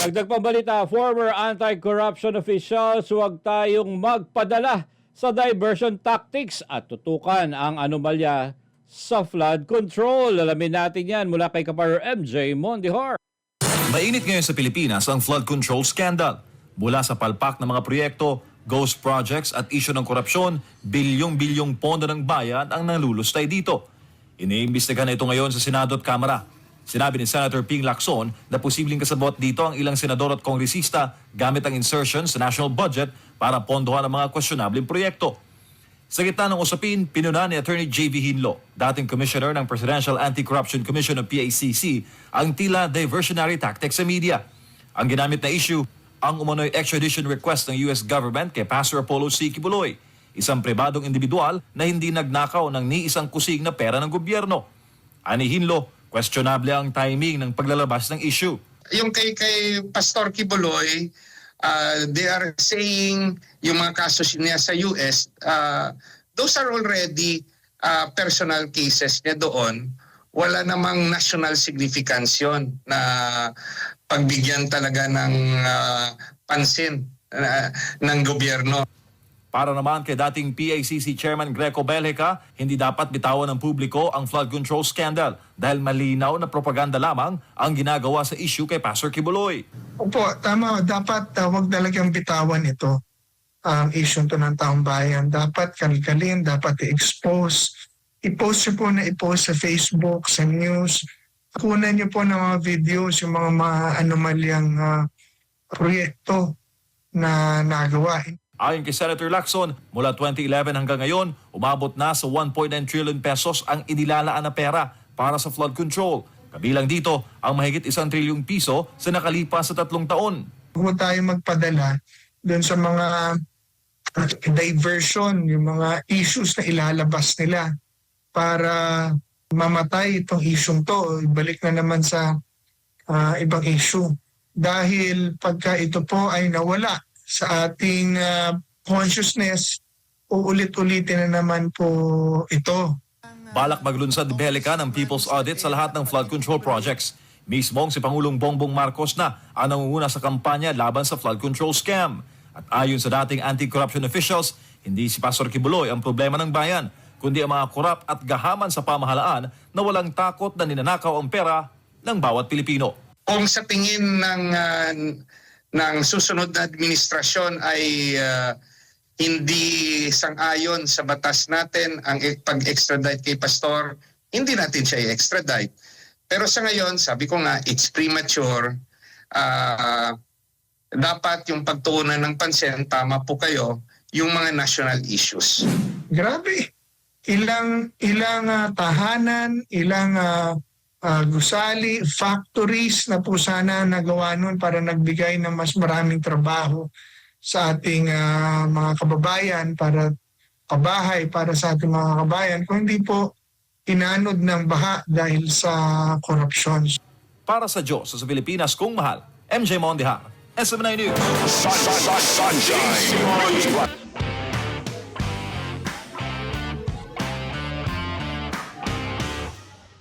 Dagdag pambalita, former anti-corruption officials, huwag tayong magpadala sa diversion tactics at tutukan ang anomalya sa flood control. Alamin natin yan mula kay Kapar MJ Mondihar. Mainit ngayon sa Pilipinas ang flood control scandal. Mula sa palpak ng mga proyekto, ghost projects at isyo ng korupsyon, bilyong-bilyong pondo ng bayan ang nalulustay dito. Iniimbestigahan na ito ngayon sa Senado at Kamara. Sinabi ni Senator Ping Lacson na posibleng kasabot dito ang ilang senador at kongresista gamit ang insertion sa national budget para pondohan ang mga questionableng proyekto. Sa gitna ng usapin, pinuna ni Attorney J.V. Hinlo, dating Commissioner ng Presidential Anti-Corruption Commission o PACC, ang tila diversionary tactics sa media. Ang ginamit na issue, ang umano'y extradition request ng US government kay Pastor Apollo C. Kibuloy, isang pribadong individual na hindi nagnakaw ng ni isang kusing na pera ng gobyerno. Ani Hinlo, questionable ang timing ng paglalabas ng issue. yung kay kay Pastor Kibuloy, uh, they are saying yung mga kasos niya sa US, uh, those are already uh, personal cases niya doon. Wala namang national significance yun na pagbigyan talaga ng uh, pansin uh, ng gobyerno. Para naman kay dating PACC Chairman Greco Belhica, hindi dapat bitawan ng publiko ang flood control scandal dahil malinaw na propaganda lamang ang ginagawa sa issue kay Pastor Kibuloy. Opo, tama. Dapat uh, wag talagang bitawan ito ang issue to ng taong bayan. Dapat kalkalin, dapat i-expose. I-post po na i-post sa Facebook, sa news. Kunan nyo po ng mga videos, yung mga, mga anomalyang uh, proyekto na nagawa. Ayon kay Senator Lacson, mula 2011 hanggang ngayon, umabot na sa 1.9 trillion pesos ang inilalaan na pera para sa flood control. Kabilang dito ang mahigit isang trilyong piso sa nakalipas sa tatlong taon. Huwag tayo magpadala doon sa mga diversion, yung mga issues na ilalabas nila para mamatay itong isyong to. Ibalik na naman sa uh, ibang issue. Dahil pagka ito po ay nawala sa ating uh, consciousness, uulit-ulitin na naman po ito. Balak maglunsad Belica ng People's Audit sa lahat ng flood control projects. Mismong si Pangulong Bongbong Marcos na ang nangunguna sa kampanya laban sa flood control scam. At ayon sa dating anti-corruption officials, hindi si Pastor Kibuloy ang problema ng bayan, kundi ang mga korap at gahaman sa pamahalaan na walang takot na ninanakaw ang pera ng bawat Pilipino. Kung sa tingin ng uh, ng susunod na administrasyon ay uh, hindi sang-ayon sa batas natin ang e- pag-extradite kay Pastor, hindi natin siya i-extradite. Pero sa ngayon, sabi ko nga, it's premature. Ah, dapat yung pagtuunan ng pansin, tama po kayo, yung mga national issues. Grabe. Ilang ilang ah, tahanan, ilang ah, ah, gusali, factories na po sana nagawa nun para nagbigay ng mas maraming trabaho sa ating ah, mga kababayan para kabahay para sa ating mga kababayan kung hindi po inanod ng baha dahil sa korupsyon. Para sa Diyos sa Pilipinas kung mahal, MJ Mondihar, SM9 News. Sunshine.